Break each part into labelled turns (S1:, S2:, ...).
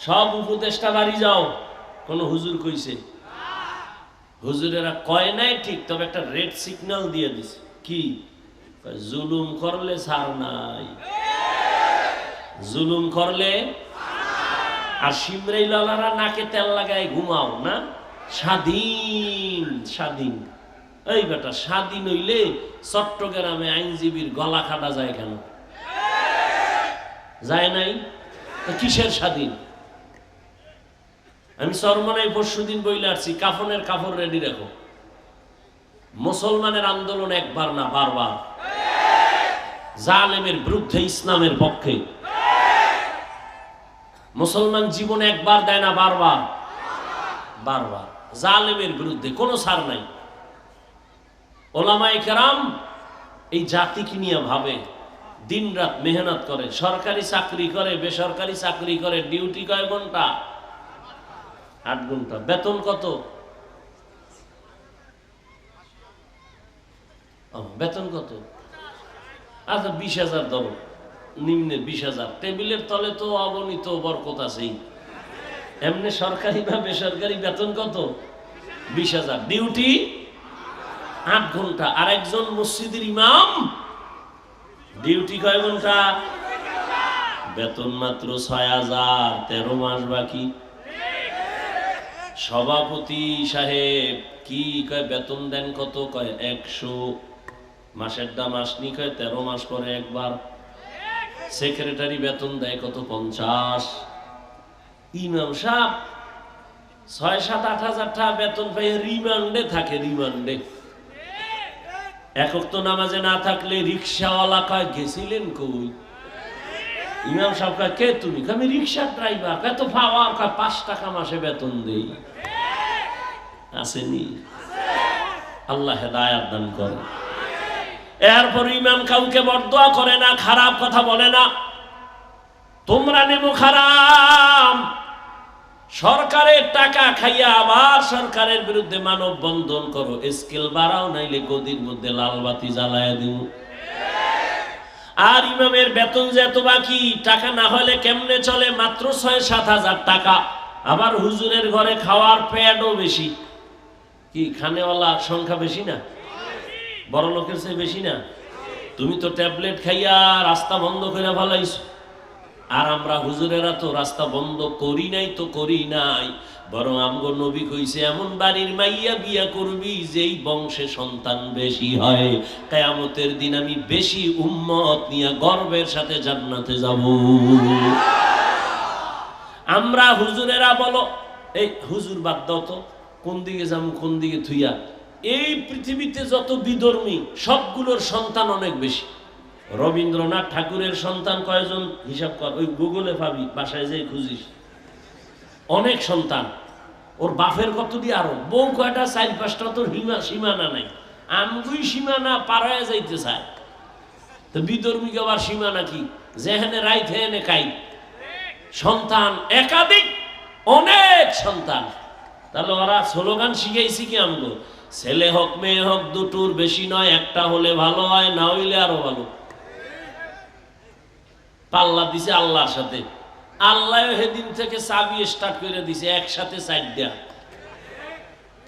S1: সব উপদেষ্টা বাড়ি যাও। কোন হুজুর কইছে, হুজুরেরা কয় নাই ঠিক, তবে একটা রেড সিগন্যাল দিয়ে দিছে। কি? জুলুম করলে ছাড় নাই। জুলুম করলে আর সিমরাই লালারা নাকে তেল লাগায় ঘুমাও না। স্বাধীন স্বাধীন। এই বেটা, স্বাধীন হইলে চট্টগ্রামে আইনজীবীর গলা কাটা যায় কেন? যায় নাই? কিসের স্বাধীন? আমি সরমনাই পরশু দিন বইলে আসছি, কাফনের কাপড় রেডি রাখো মুসলমানের আন্দোলন একবার না বারবার। জালেমের বিরুদ্ধে ইসলামের পক্ষে। মুসলমান জীবনে একবার দেয় না বারবার। বারবার। জালেমের বিরুদ্ধে কোনো ছাড় নাই। ওলামাই কেরাম এই জাতিকে নিয়ে ভাবে দিন রাত মেহনত করে, সরকারি চাকরি করে, বেসরকারি চাকরি করে, ডিউটি কয় ঘণ্টা? আট ঘণ্টা। বেতন কত? বেতন কত? আচ্ছা বিশ হাজার ধরো নিম্নে বিশ হাজার। টেবিলের তলে তো অগণিত বরকত আছেই। এমনি সরকারি বা বেসরকারি বেতন কত? বিশ হাজার। ডিউটি? আট ঘণ্টা। আর একজন মসজিদের ইমাম? ডিউটি কয় ঘণ্টা? বেতন মাত্র ছয় হাজার। তেরো মাস বাকি। সভাপতি সাহেব, কি কয় বেতন দেন কত? কয় একশো। মাসের দাম আসনি কয় তেরো মাস পরে একবার। সেক্রেটারি বেতন দেয় কত? পঞ্চাশ। ইমাম সাহেব, ছয় সাত আট হাজার টাকা বেতন পাই রিমান্ডে থাকে, রিমান্ডে। একক তো নামাজে না থাকলে রিক্সাওয়ালা কয়, গেছিলেন কই? ইমাম সাহেব কে তুমি? আমি রিক্সার ড্রাইভার। কয় তো পাওয়ার কয়, পাঁচ টাকা মাসে বেতন দেই। আসেনি। আল্লাহ হেদায়াত দান করে। এরপর ইমাম কাউকে বরদোয়া করে না, খারাপ কথা বলে না। তোমরা নেব খারাপ। সরকারের টাকা খাইয়া আবার সরকারের বিরুদ্ধে মানব বন্ধন করো। স্কেল বাড়াও, নাইলে গদির মধ্যে লাল বাতি জ্বালায় দিব আর ইমামের বেতন যে এত বাকি, টাকা না হলে কেমনে চলে? মাত্র ছয়, সাত হাজার টাকা। আবার হুজুরের ঘরে খাওয়ার প্যাডও বেশি। কি, খানেওয়ালা সংখ্যা বেশি না? বড় লোকের চেয়ে বেশি না? তুমি তো ট্যাবলেট খাইয়া রাস্তা বন্ধ করে ভালাইছো আর আমরা হুজুরেরা তো রাস্তা বন্ধ করি নাই তো করি নাই। বরং আমগো নবী কইছে, এমন বাড়ির মাইয়া বিয়া করবি যেই বংশে সন্তান বেশি হয়। কেয়ামতের দিন আমি বেশি উম্মত নিয়ে গর্বের সাথে জান্নাতে যাব। আমরা হুজুরেরা বলো, এই হুজুর বাদ দাও তো, কোন দিকে যাব কোন দিকে থুইয়া? এই পৃথিবীতে যত বিধর্মী, সবগুলোর সন্তান অনেক বেশি। রবীন্দ্রনাথ ঠাকুরের সন্তান কয়জন? হিসাব কর, ওই গুগলে পাবি, বাসায় যে খুঁজিস। অনেক সন্তান। ওর বাপের কত দিয়ে আরও? বউ কয়টা? চার পাঁচটা তোর হিমা সীমানা নাই। আমগুই সীমানা পাড়ায় যাইতে চায়। তো বিধর্মীকে আবার সীমানা কি? যেখানে রাইত হেনে কাই সন্তান একাধিক, অনেক সন্তান। তাহলে ওরা স্লোগান শিখাইছি কি আমগো? ছেলে হোক, মেয়ে হোক, দুটোর বেশি নয়, একটা হলে ভালো হয়, না হইলে আরও ভালো। পাল্লা দিছে আল্লাহর সাথে। আল্লাহ সেদিন থেকে চাবি স্টার্ট করে দিছে, একসাথে দেয়া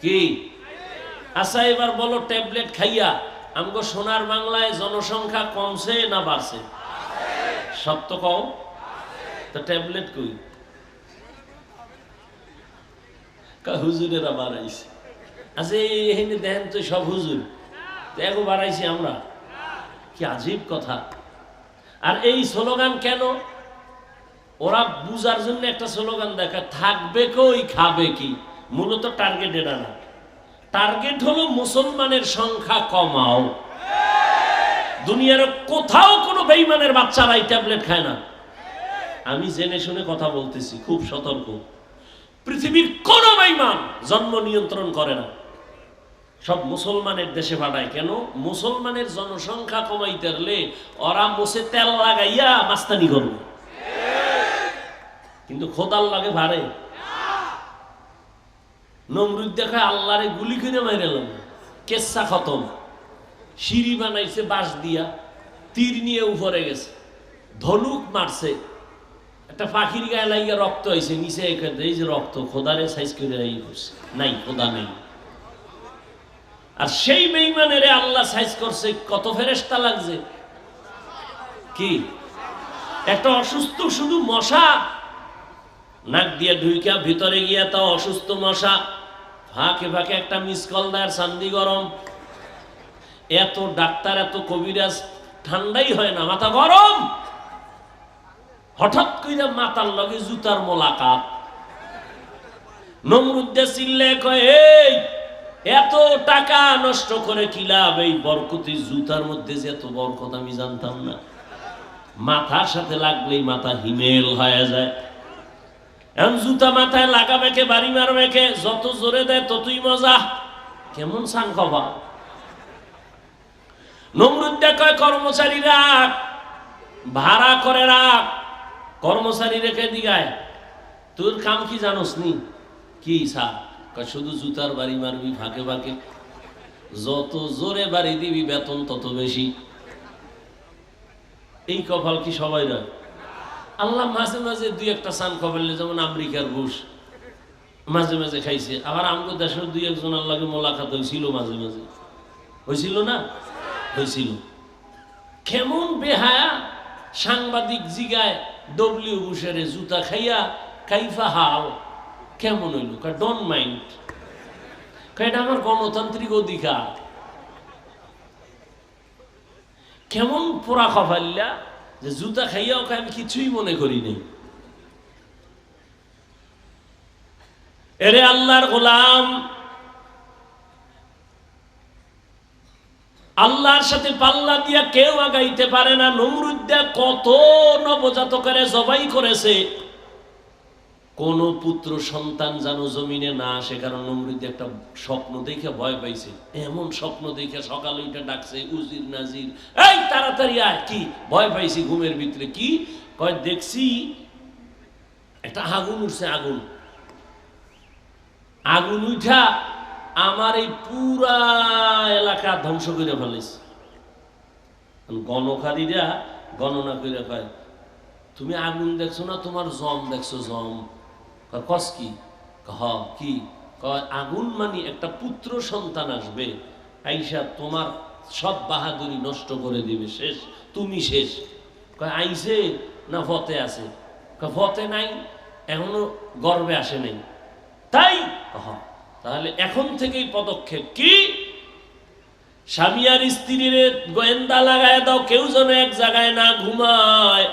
S1: কি? আচ্ছা এবার বলো, ট্যাবলেট খাইয়া, আমগো সোনার বাংলায় জনসংখ্যা কমছে না বাড়ছে? সত্য কও তো ট্যাবলেট কই? হুজুরেরা বাড়াইছে। আচ্ছা এখানে দেখেন তো সব হুজুর। তো এগো বাড়াইছি আমরা। কি আজীব কথা। আর এই স্লোগান কেন? ওরা বুঝার জন্য একটা স্লোগান দেখা, থাকবে কই, খাবে কি? মূলত টার্গেট এটা না। টার্গেট হলো মুসলমানের সংখ্যা কমাও। দুনিয়ার কোথাও কোনো বেইমানের বাচ্চারা এই ট্যাবলেট খায় না। আমি জেনে শুনে কথা বলতেছি, খুব সতর্ক। পৃথিবীর কোন বেইমান জন্ম নিয়ন্ত্রণ করে না। সব মুসলমানের দেশে পাঠায়। কেন? মুসলমানের জনসংখ্যা কমাইতে হলে ওরা মোসে তেল লাগাইয়া মাস্তানি করবে। কিন্তু খোদাল লাগে ভারে। নমরুদ দেখায় আল্লাহরে গুলি করে মাইরালাম কেসা খতম। সিঁড়ি বানাইছে, বাঁশ দিয়া, তীর নিয়ে উপরে গেছে। ধনুক মারছে। একটা পাখির গায়ে লাগিয়ে রক্ত হয়েছে নিচে এখানে এই যে রক্ত, খোদারে সাইজ করে এই করছে। নাই, খোদা নেই। আর সেই বেইমানেরে আল্লাহ সাইজ করছে, কত ফেরেস্তা লাগছে? কি? একটা অসুস্থ শুধু মশা নাক দিয়ে ঢুইকা ভিতরে গিয়া তাও অসুস্থ মশা। ফাঁকে ফাঁকে একটা মিস কল দেয়, সান্দি গরম। এত ডাক্তার, এত কবিরাজ, ঠান্ডাই হয় না, মাথা গরম। হঠাৎ কইরা মাতার লগে জুতার মোলাকাত। নমরুদ্দে চিল্লে এই, এত টাকা নষ্ট করে কি লাভ? এই বরকতি জুতার মধ্যে যে এত বরকত আমি জানতাম না। মাথার সাথে লাগলেই মাথা হিমেল হয়ে যায়। এখন জুতা মাথায় লাগাবে কে, বাড়ি মারবে কে, যত জোরে দেয় ততই মজা। কেমন সাং খবা? নমরুদ্দে কয় কর্মচারী রাখ ভাড়া করে রাখ। কর্মচারী রেখে দিগায়, তোর কাম কি জানোস নি? কি শুধু জুতার বাড়ি মারবি ফাঁকে ফাঁকে। যত জোরে বাড়ি দিবি বেতন তত বেশি। এই কপাল কি সবাই না আল্লাহ মাঝে মাঝে দুই একটা সান কপালে যেমন আমেরিকার ঘুষ। মাঝে মাঝে খাইছে। আবার আমগো দেশের দুই একজন আল্লাহকে মোলাকাত হয়েছিল মাঝে মাঝে। হয়েছিল না? হয়েছিল কেমন বেহায়া সাংবাদিক জিগায় ডব্লিউ বুশেরে জুতা খাইয়া কাইফা হাও। কেমন হইল? ডন মাইন্ড এটা আমার গণতান্ত্রিক অধিকার। কেমন পোড়া খফাল্লা যে জুতা খাইয়া ওকে আমি কিছুই মনে করি নেই। এরে আল্লাহর গোলাম, আল্লাহর সাথে পাল্লা দিয়া কেউ আগাইতে পারে না নমরুদ্দা কত নবজাতকের জবাই করেছে। কোন পুত্র সন্তান যেন জমিনে না আসে, কারণ নমরুদ্দে একটা স্বপ্ন দেখে ভয় পাইছে। এমন স্বপ্ন দেখে সকালে উঠে ডাকছে, উজির নাজির। এই, তাড়াতাড়ি আয়। কি? ভয় পাইছি ঘুমের ভিতরে। কি? কয়, দেখছি একটা আগুন উঠছে, আগুন। আগুন উঠা আমার এই পুরা এলাকা ধ্বংস করে ফেলেছে। গণকারীরা গণনা করে কয়, তুমি আগুন দেখছ না? তোমার জম দেখছ, জম। কস কি? হ কি আগুন মানে একটা পুত্র সন্তান আসবে, আইসা তোমার সব বাহাদুরি নষ্ট করে দিবে, শেষ, তুমি শেষ। আইসে না ফতে আছে? ফতে নাই, এখনও গর্বে আসে নাই। তাই হ তাহলে এখন থেকেই পদক্ষেপ কি? স্বামী আর স্ত্রীর গোয়েন্দা লাগায় দাও, কেউ যেন এক জায়গায় না ঘুমায়।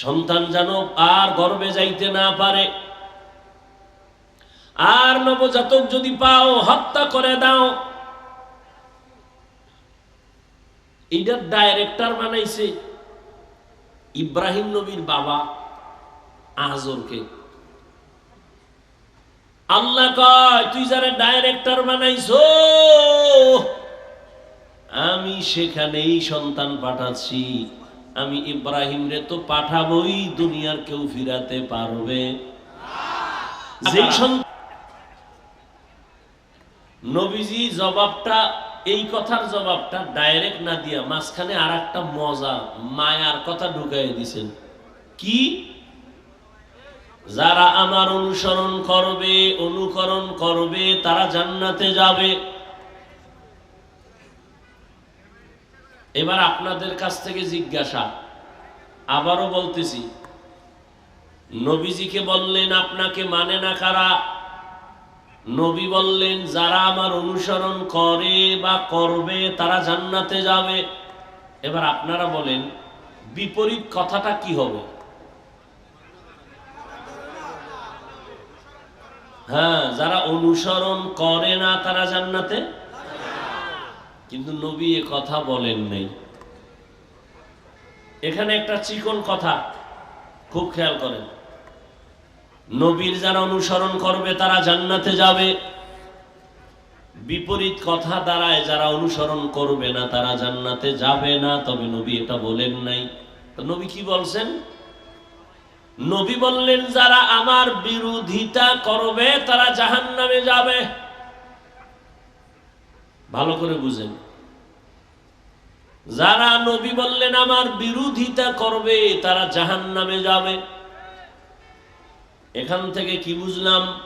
S1: সন্তান যেন আর গর্বে যাইতে না পারে। আর নবজাতক যদি পাও, হত্যা করে দাও। এইটার ডাইরেক্টর বানাইছে ইব্রাহিম নবীর বাবা আজরকে। আল্লাহ কয়, তুই যারা ডাইরেক্টর বানাইছো, আমি সেখানেই সন্তান পাঠাচ্ছি। আমি ইব্রাহিম রে তো পাঠাবই দুনিয়ার কেউ ফিরাতে পারবে। যেই নবীজি জবাবটা এই কথার জবাবটা ডাইরেক্ট না দিয়া মাঝখানে আর একটা মজা মায়ার কথা ঢুকাই দিছেন। কি? যারা আমার অনুসরণ করবে অনুকরণ করবে তারা জান্নাতে যাবে। এবার আপনাদের কাছ থেকে জিজ্ঞাসা। আবারও বলতেছি, নবীজিকে বললেন, আপনাকে মানে না কারা? নবী বললেন, যারা আমার অনুসরণ করে বা করবে, তারা জান্নাতে যাবে। এবার আপনারা বলেন, বিপরীত কথাটা কি হবে? হ্যাঁ যারা অনুসরণ করে না, তারা জান্নাতে কিন্তু নবী এ কথা বলেন নাই। এখানে একটা চিকন কথা খুব খেয়াল করেন। নবীর যারা অনুসরণ করবে, তারা জান্নাতে যাবে। বিপরীত কথা দ্বারায় যারা অনুসরণ করবে না, তারা জান্নাতে যাবে না। তবে নবী এটা বলেন নাই। নবী কি বলছেন? নবী বললেন, যারা আমার বিরোধিতা করবে, তারা জাহান নামে যাবে। ভালো করে বুঝেন। যারা নবী বললেন, আমার বিরোধিতা করবে, তারা জাহান নামে যাবে। এখান থেকে কি বুঝলাম?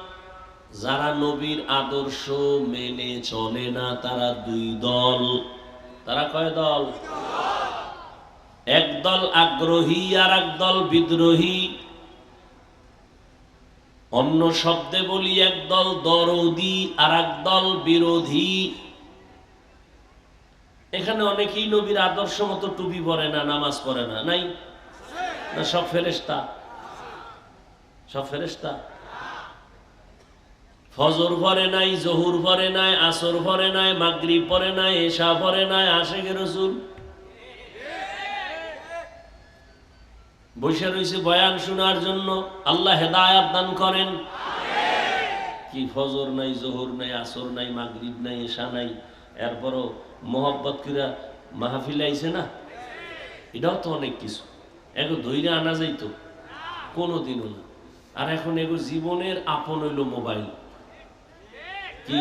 S1: যারা নবীর আদর্শ মেনে চলে না, তারা দুই দল। তারা কয় দল? এক দল আগ্রহী আর এক দল বিদ্রোহী। অন্য শব্দে বলি, এক দল দরদি আর এক দল বিরোধী। এখানে অনেকেই নবীর আদর্শ মতো টুপি পরে না, নামাজ পড়ে না, নাই? না, সব ফেরেস্তা সব ফেরেস্তা ফজর পরে নাই, জহুর পরে নাই, আসর পরে নাই, মাগরিব পরে নাই, এশা পরে নাই, আশেখ রসুল? বসে রয়েছে বয়ান শোনার জন্য। আল্লাহ হেদায়াত দান করেন। কি ফজর নাই, জোহর নাই, আসর নাই, মাগরিব নাই, এশা নাই? এরপরও মোহব্বত কিরা মাহফিল আইছে না? এটাও তো অনেক কিছু। এগো ধৈর্য আনা যাইতো। কোনো দিনও না। আর এখন এগো জীবনের আপন হইল মোবাইল। কি?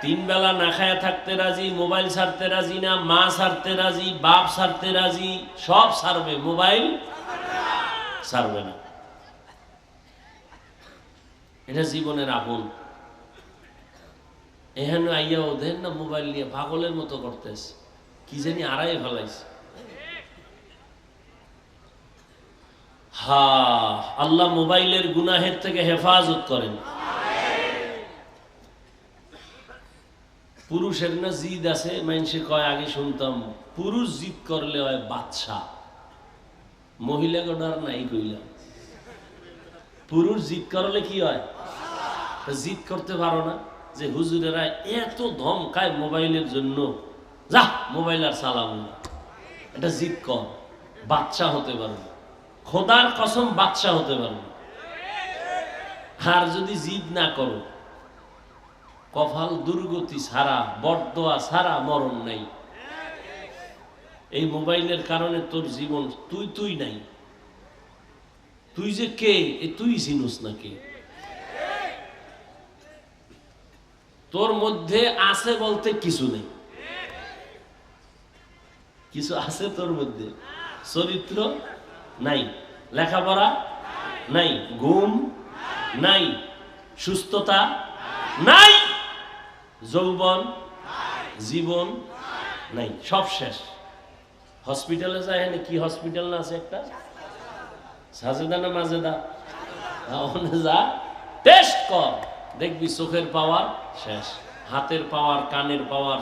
S1: তিন বেলা না খায়া থাকতে রাজি, মোবাইল ছাড়তে রাজি না, মা ছাড়তে রাজি, বাপ ছাড়তে রাজি, সব ছাড়বে, মোবাইল ছাড়বে না। এটা জীবনের আপন। এখানে আইয়া ওদের না মোবাইল নিয়ে পাগলের মতো করতেছে। কি জানি আড়াই ফেলাইছে। হা, আল্লাহ মোবাইলের গুনাহের থেকে হেফাজত করেন। পুরুষের না জিদ আছে মানুষে কয়, আগে শুনতাম, পুরুষ জিদ করলে হয় বাচ্চা মহিলা গোটার নাই কইলাম। পুরুষ জিদ করলে কি হয়? জিদ করতে পারো না। যে হুজুরেরা এত ধমকায় মোবাইলের জন্য। যা, মোবাইল আর না এটা জিদ কম। বাচ্চা হতে পারবে খোদার কসম বাচ্চা হতে পারবে আর যদি জিদ না করো কফাল দুর্গতি ছাড়া, বরদোয়া সারা মরণ নাই। এই মোবাইলের কারণে তোর জীবন তুই তুই নাই। তুই যে কে? এ তুই চিনুস না কে? তোর মধ্যে আছে বলতে কিছু নেই। কিছু আছে তোর মধ্যে? চরিত্র নাই। লেখাপড়া নাই। ঘুম নাই। সুস্থতা নাই। যৌবন জীবন নাই। সব শেষ। হসপিটালে যায় এখানে কি হসপিটাল না আছে একটা? সাজেদা না মাজেদা? যা? টেস্ট কর। দেখবি চোখের পাওয়ার শেষ। হাতের পাওয়ার, কানের পাওয়ার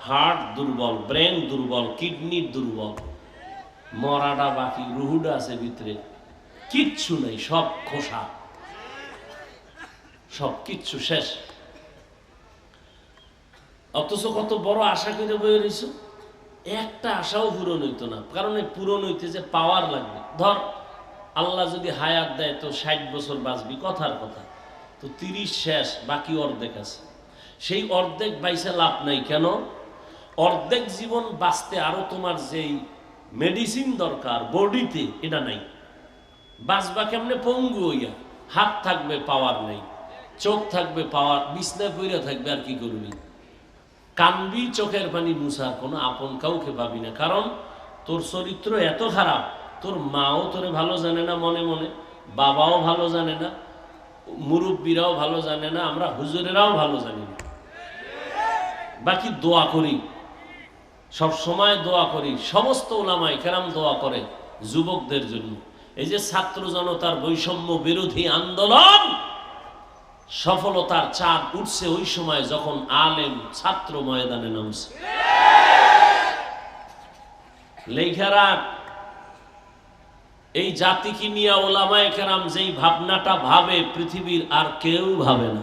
S1: হার্ট দুর্বল, ব্রেন দুর্বল, কিডনি দুর্বল। মরাটা বাকি, রুহুটা আছে ভিতরে। কিচ্ছু নেই, সব খোসা। সব কিচ্ছু শেষ। অথচ কত বড় আশা করে বয়ে রয়েছ একটা আশাও পূরণ হইতো না। কারণ এই পূরণ হইতে যে পাওয়ার লাগবে। ধর, আল্লাহ যদি হায়াত দেয় তো ষাট বছর বাঁচবি, কথার কথা। তো তিরিশ শেষ, বাকি অর্ধেক আছে। সেই অর্ধেক বাইসে লাভ নাই। কেন? অর্ধেক জীবন বাঁচতে আরও তোমার যেই মেডিসিন দরকার বডিতে এটা নাই। বাঁচবা কেমনে? পঙ্গু হইয়া। হাত থাকবে পাওয়ার নেই। চোখ থাকবে পাওয়ার বিছনায় পইরা থাকবে, আর কি করবি? কানবি, চোখের পানি মুসার কোনো আপন কাউকে পাবি না। কারণ তোর চরিত্র এত খারাপ, তোর মাও তোরে ভালো জানে না মনে মনে, বাবাও ভালো জানে না। মুরব্বীরাও ভালো জানে না, আমরা হুজুরেরাও ভালো জানি না। বাকি দোয়া করি। সব সময় দোয়া করি। সমস্ত ওলামাই কেরাম দোয়া করে যুবকদের জন্য। এই যে ছাত্র জনতার বৈষম্য বিরোধী আন্দোলন, সফলতার চাঁদ উঠছে ওই সময় যখন আলেম ছাত্র ময়দানে নামছে। লেখারা এই জাতিকে নিয়ে ওলামায় কেরাম যেই ভাবনাটা ভাবে, পৃথিবীর আর কেউ ভাবে না।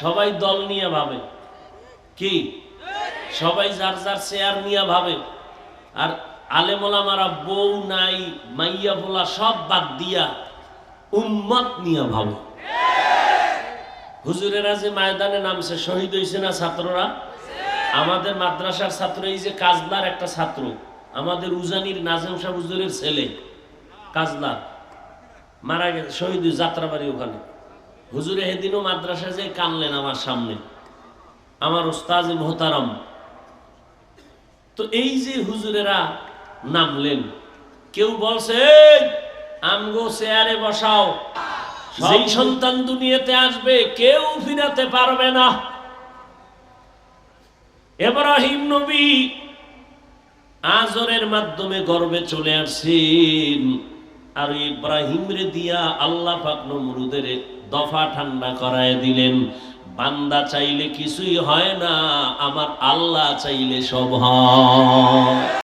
S1: সবাই দল নিয়ে ভাবে। কি? সবাই যার যার চেয়ার নিয়ে ভাবে। আর আলেমোলামারা বউ, নাই, মাইয়া, বলা সব বাদ দিয়া উম্মত নিয়ে ভাবে। হুজুরেরা যে ময়দানে নামছে, শহীদ হয়েছে না ছাত্ররা? আমাদের মাদ্রাসার ছাত্র, এই যে কাজলার একটা ছাত্র। আমাদের উজানির নাজেম শাহ হুজুরের ছেলে কাজলার মারা গেছে শহীদ যাত্রাবাড়ি ওখানে। হুজুরে সেদিনও মাদ্রাসা যে কানলেন আমার সামনে আমার ওস্তাজ মোহতারাম। তো এই যে হুজুরেরা নামলেন কেউ বলছে "এই, আমগো চেয়ারে বসাও যেই সন্তান দুনিয়াতে আসবে কেউ ফিরাতে পারবে না। এব্রাহিম নবী আজরের মাধ্যমে গর্বে চলে আসছেন আর ইব্রাহিম রে দিয়া আল্লাহ পাক নমরুদের দফা ঠান্ডা করায় দিলেন। বান্দা চাইলে কিছুই হয় না, আমার আল্লাহ চাইলে সব হয়।